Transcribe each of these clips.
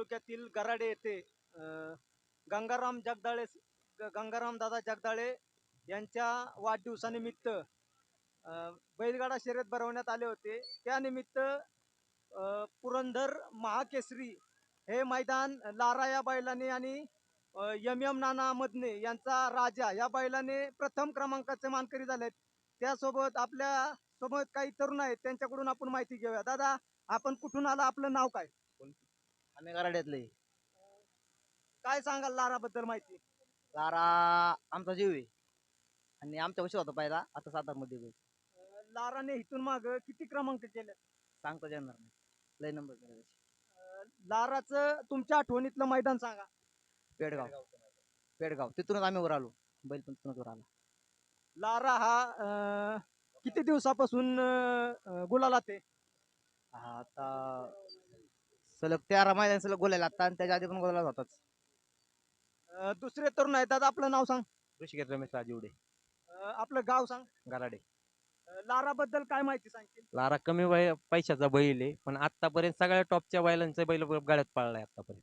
तालुक्यातील गराडे येथे गंगाराम जगदाळे गंगाराम दादा जगदाळे यांच्या वाढदिवसानिमित्त बैलगाडा शर्यत भरवण्यात आले होते. त्यानिमित्त पुरंदर महाकेसरी हे मैदान लारा या बैलाने आणि यम यम नाना मदने यांचा राजा या बैलाने प्रथम क्रमांकाचे मानकरी झालेत. त्यासोबत आपल्यासोबत काही तरुण आहेत त्यांच्याकडून आपण माहिती घेऊया. दादा आपण कुठून आला? आपलं नाव काय? आम्ही गराड्यातले काय सांगाल लारा बद्दल माहिती? लारा आमचा जीव आहे. आणि आमच्या वर्षी होता पहिला आता सातारमध्ये अं, लाराने इथून माग किती क्रमांक केले सांगता येणार नाही. लय नंबर लाराचं तुमच्या आठवणीतलं मैदान सांगा. पेडगाव. पेडगाव. तिथूनच आम्ही वर आलो. बैल पण तिथूनच वर आला. लारा हा अं, किती दिवसापासून अं, गुलाला ते आता सलग तेरा मैदान सलग गोलायला आता आणि त्याच्या आधी पण गोलाला होताच. अं, दुसरे तरुण आहेत दादा आपलं नाव सांग. ऋषिकेश रमेश राजिवडे. अं, आपलं गाव सांग. गराडे लारा बद्दल काय माहिती सांगतील लारा कमी वय पैशाचा बैल आहे पण आतापर्यंत सगळ्या टॉपच्या बैलांचा बैल गाड्यात पळलाय आतापर्यंत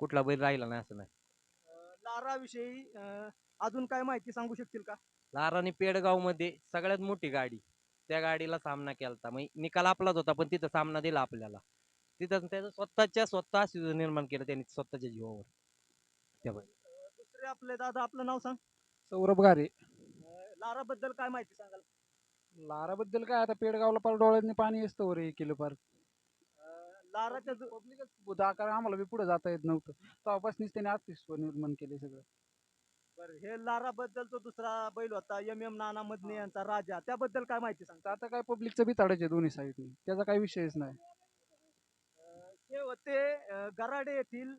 कुठला बैल राहिला नाही असं नाही. लारा विषयी अजून काय माहिती सांगू शकतील का? लारा आणि पेडगावमध्ये सगळ्यात मोठी गाडी त्या गाडीला सामना केलता. मग निकाल आपलाच होता पण तिथं सामना दिला आपल्याला. तिथं त्याचं स्वतःच्या स्वतः निर्माण केलं त्यांनी स्वतःच्या जीवावर. दुसरे आपले दादा आपलं नाव सांग. सौरभ गारे लारा बद्दल काय माहिती सांगाल? लाराबद्दल काय आता पेडगावला पार डोळ्यांनी पाणी असतं वर हे केलं पार. लाराच्या पब्लिकच आम्हाला बी पुढे जाता येत नव्हतं. तेव्हापासूनच त्याने अस्तित्व निर्माण केले सगळं. बरं हे लारा बद्दल तो दुसरा बैल होता एम एम नाना मदने यांचा राजा. त्याबद्दल काय माहिती सांगता आता काय पब्लिकचं बी ताडायचे दोन्ही साईडने त्याचा काही विषयच नाही. ते गराडे येथील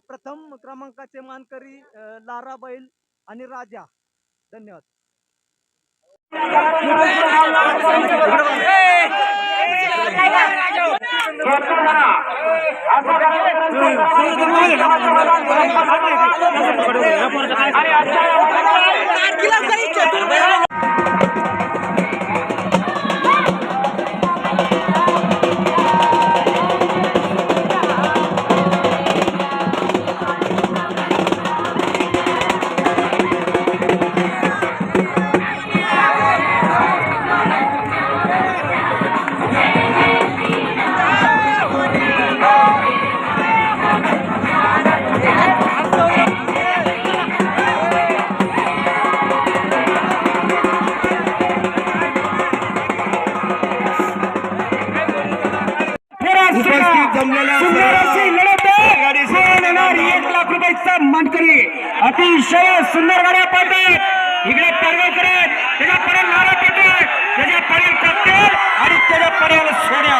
प्रथम क्रमांकाचे मानकरी लारा बैल आणि राजा धन्यवाद उपस्थित लढाशी लढत मानकरी. अतिशय सुंदर गाड्या पाहतात इकडे परगावकर आहेत त्याच्या पर्यंत नारा पाहतात त्याच्या पर्यंत आणि त्याच्या पर्यंत सोन्या.